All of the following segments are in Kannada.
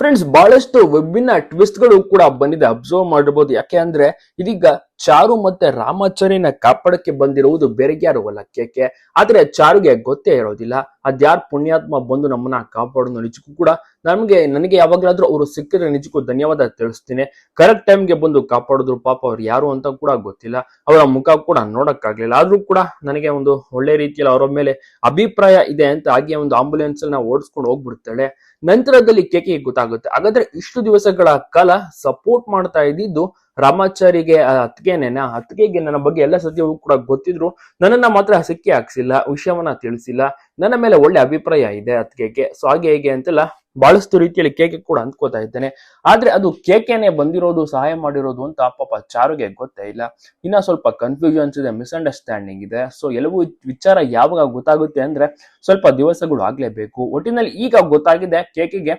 ಫ್ರೆಂಡ್ಸ್ ಬಹಳಷ್ಟು ವಿಭಿನ್ನ ಟ್ವಿಸ್ಟ್ಗಳು ಕೂಡ ಬಂದಿದೆ. ಅಬ್ಸರ್ವ್ ಮಾಡಿರ್ಬೋದು ಯಾಕೆ ಅಂದ್ರೆ, ಇದೀಗ ಚಾರು ಮತ್ತೆ ರಾಮಾಚಾರ್ಯನ ಕಾಪಾಡಕ್ಕೆ ಬಂದಿರುವುದು ಬೇರೆ ಯಾರು ಅಲ್ಲ ಕೇಕೆ ಆದ್ರೆ ಚಾರುಗೆ ಗೊತ್ತೇ ಇರೋದಿಲ್ಲ. ಅದ್ಯಾರು ಪುಣ್ಯಾತ್ಮ ಬಂದು ನಮ್ಮನ್ನ ಕಾಪಾಡೋದು ನಿಜಕ್ಕೂ ಕೂಡ ನಮ್ಗೆ, ನನಗೆ ಯಾವಾಗ್ಲಾದ್ರೂ ಅವರು ಸಿಕ್ಕಿದ್ರೆ ನಿಜಕ್ಕೂ ಧನ್ಯವಾದ ತಿಳಿಸ್ತೀನಿ. ಕರೆಕ್ಟ್ ಟೈಮ್ಗೆ ಬಂದು ಕಾಪಾಡಿದ್ರು ಪಾಪ ಅವ್ರು ಯಾರು ಅಂತ ಕೂಡ ಗೊತ್ತಿಲ್ಲ. ಅವರ ಮುಖ ಕೂಡ ನೋಡಕ್ಕಾಗ್ಲಿಲ್ಲ. ಆದ್ರೂ ಕೂಡ ನನಗೆ ಒಂದು ಒಳ್ಳೆ ರೀತಿಯಲ್ಲಿ ಅವರ ಮೇಲೆ ಅಭಿಪ್ರಾಯ ಇದೆ ಅಂತ ಹಾಗೆ ಒಂದು ಆಂಬುಲೆನ್ಸ್ನ ಓಡಿಸ್ಕೊಂಡು ಹೋಗ್ಬಿಡ್ತಾಳೆ. ನಂತರದಲ್ಲಿ ಕೆಕೆ ಗೊತ್ತಾಗುತ್ತೆ. ಹಾಗಾದ್ರೆ ಇಷ್ಟು ದಿವಸಗಳ ಕಾಲ ಸಪೋರ್ಟ್ ಮಾಡ್ತಾ ಇದ್ದಿದ್ದು ರಾಮಾಚಾರಿಗೆ ಅತ್ತಿಗೆನೇನ ಅತ್ತಿಗೆಗೆ ನನ್ನ ಬಗ್ಗೆ ಎಲ್ಲ ಸತ್ಯವೂ ಕೂಡ ಗೊತ್ತಿದ್ರು. ನನ್ನನ್ನ ಮಾತ್ರ ಸಿಕ್ಕಿ ಹಾಕ್ಸಿಲ್ಲ, ವಿಷಯವನ್ನ ತಿಳಿಸಿಲ್ಲ. ನನ್ನ ಮೇಲೆ ಒಳ್ಳೆ ಅಭಿಪ್ರಾಯ ಇದೆ ಅತ್ತಿಗೆಗೆ ಸೊ ಹಾಗೆ ಹೇಗೆ ಅಂತೆಲ್ಲ. ಬಹಳಷ್ಟು ರೀತಿಯಲ್ಲಿ ಕೇಕೆ ಕೂಡ ಅಂದ್ಕೋತಾ ಇದ್ದೇನೆ. ಆದ್ರೆ ಅದು ಕೇಕೆನೆ ಬಂದಿರೋದು, ಸಹಾಯ ಮಾಡಿರೋದು ಅಂತ ಪಾಪ ಚಾರುಗೆ ಗೊತ್ತೇ ಇಲ್ಲ. ಇನ್ನ ಸ್ವಲ್ಪ ಕನ್ಫ್ಯೂಷನ್ಸ್ ಇದೆ ಮಿಸ್ಅಂಡರ್ಸ್ಟ್ಯಾಂಡಿಂಗ್ ಇದೆ. ಸೊ ಎಲ್ಲವೂ ವಿಚಾರ ಯಾವಾಗ ಗೊತ್ತಾಗುತ್ತೆ ಅಂದ್ರೆ ಸ್ವಲ್ಪ ದಿವಸಗಳು ಆಗ್ಲೇಬೇಕು. ಒಟ್ಟಿನಲ್ಲಿ ಈಗ ಗೊತ್ತಾಗಿದೆ ಕೇಕೆಗೆ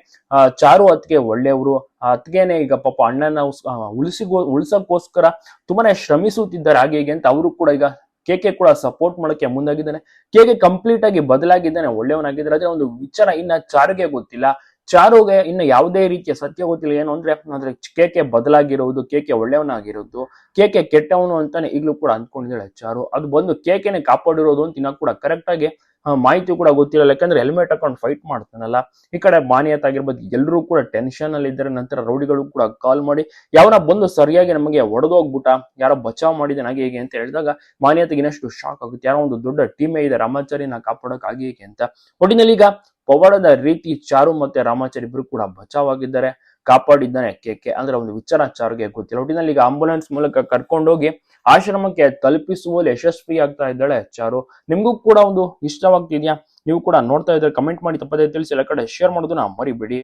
ಚಾರು ಅತ್ಗೆ ಒಳ್ಳೆಯವರು. ಅತ್ಗೆನೆ ಈಗ ಪಾಪ ಅಣ್ಣನ ಉಳಿಸಿಗೋ, ಉಳಿಸಕ್ಕೋಸ್ಕರ ತುಂಬಾನೇ ಶ್ರಮಿಸುತ್ತಿದ್ದಾರೆ ಹಾಗೆ ಹೀಗೆ ಅಂತ ಅವರು ಕೂಡ ಈಗ ಕೇಕೆ ಕೂಡ ಸಪೋರ್ಟ್ ಮಾಡಕ್ಕೆ ಮುಂದಾಗಿದ್ದಾನೆ. ಕೇಕೆ ಕಂಪ್ಲೀಟ್ ಆಗಿ ಬದಲಾಗಿದ್ದಾನೆ ಒಳ್ಳೆಯವನಾಗಿದ್ದಾರೆ ಆದ್ರೆ ಒಂದು ವಿಚಾರ ಇನ್ನ ಚಾರಿಗೆ ಗೊತ್ತಿಲ್ಲ. ಚಾರುಗೆ ಇನ್ನು ಯಾವುದೇ ರೀತಿಯ ಸತ್ಯ ಗೊತ್ತಿಲ್ಲ. ಏನು ಅಂದ್ರೆ ಅಂದ್ರೆ ಕೇಕೆ ಬದಲಾಗಿರೋದು, ಕೇಕೆ ಒಳ್ಳೆಯವನಾಗಿರೋದು, ಕೇಕೆ ಕೆಟ್ಟವನು ಅಂತಾನೆ ಈಗಲೂ ಕೂಡ ಅಂದ್ಕೊಂಡಿದ್ದಾಳೆ ಚಾರು. ಅದು ಬಂದು ಕೇಕೆನೆ ಕಾಪಾಡಿರೋದು ಅಂತ ಇನ್ನ ಕೂಡ ಕರೆಕ್ಟ್ ಆಗಿ ಮಾಹಿತಿ ಕೂಡ ಗೊತ್ತಿರಲ್ಲ. ಯಾಕಂದ್ರೆ ಹೆಲ್ಮೆಟ್ ಹಾಕೊಂಡು ಫೈಟ್ ಮಾಡ್ತಾನಲ್ಲ. ಈ ಕಡೆ ಮಾನಿಯತ್ ಆಗಿರ್ಬೋದು ಎಲ್ಲರೂ ಕೂಡ ಟೆನ್ಷನ್ ಅಲ್ಲಿ ಇದ್ದಾರೆ. ನಂತರ ರೌಡಿಗಳು ಕೂಡ ಕಾಲ್ ಮಾಡಿ, ಯಾವನ ಬಂದು ಸರಿಯಾಗಿ ನಮಗೆ ಒಡೆದೋಗ್ಬಿಟ್ಟ ಯಾರೋ ಬಚಾವ್ ಮಾಡಿದಾನೆ ಹಾಗೆ ಹೇಗೆ ಅಂತ ಹೇಳಿದಾಗ ಮಾನ್ಯತೆಗೆ ಇನ್ನಷ್ಟು ಶಾಕ್ ಆಗುತ್ತೆ. ಯಾರೋ ಒಂದು ದೊಡ್ಡ ಟೀಮೇ ಇದೆ, ರಾಮಾಚಾರಿನ ಕಾಪಾಡೋಕೆ ಆಗಿ ಅಂತ. ಒಟ್ಟಿನಲ್ಲಿ ಈಗ ಪವಾಡದ ರೀತಿ ಚಾರು ಮತ್ತೆ ರಾಮಾಚಾರಿ ಇಬ್ರು ಕೂಡ ಬಚಾವ್ ಆಗಿದ್ದಾರೆ ಕಾಪಾಡಿದ್ದಾನೆ ಕೆ ಅಂದ್ರೆ ಒಂದು ವಿಚಾರ ಚಾರುಗೆ ಗೊತ್ತಿಲ್ಲ. ಒಟ್ಟಿನಲ್ಲಿ ಈಗ ಆಂಬುಲೆನ್ಸ್ ಮೂಲಕ ಕರ್ಕೊಂಡೋಗಿ ಆಶ್ರಮಕ್ಕೆ ತಲುಪಿಸುವಲ್ಲಿ ಯಶಸ್ವಿ ಆಗ್ತಾ ಇದ್ದಾಳೆ ಚಾರು. ನಿಮ್ಗೂ ಕೂಡ ಒಂದು ಇಷ್ಟವಾಗ್ತಿದ್ಯಾ? ನೀವು ಕೂಡ ನೋಡ್ತಾ ಇದ್ರೆ ಕಮೆಂಟ್ ಮಾಡಿ. ತಪ್ಪದೇ ತಿಳಿಸಿ ಎಲ್ಲ ಕಡೆ ಶೇರ್ ಮಾಡೋದನ್ನ ಮರಿಬೇಡಿ.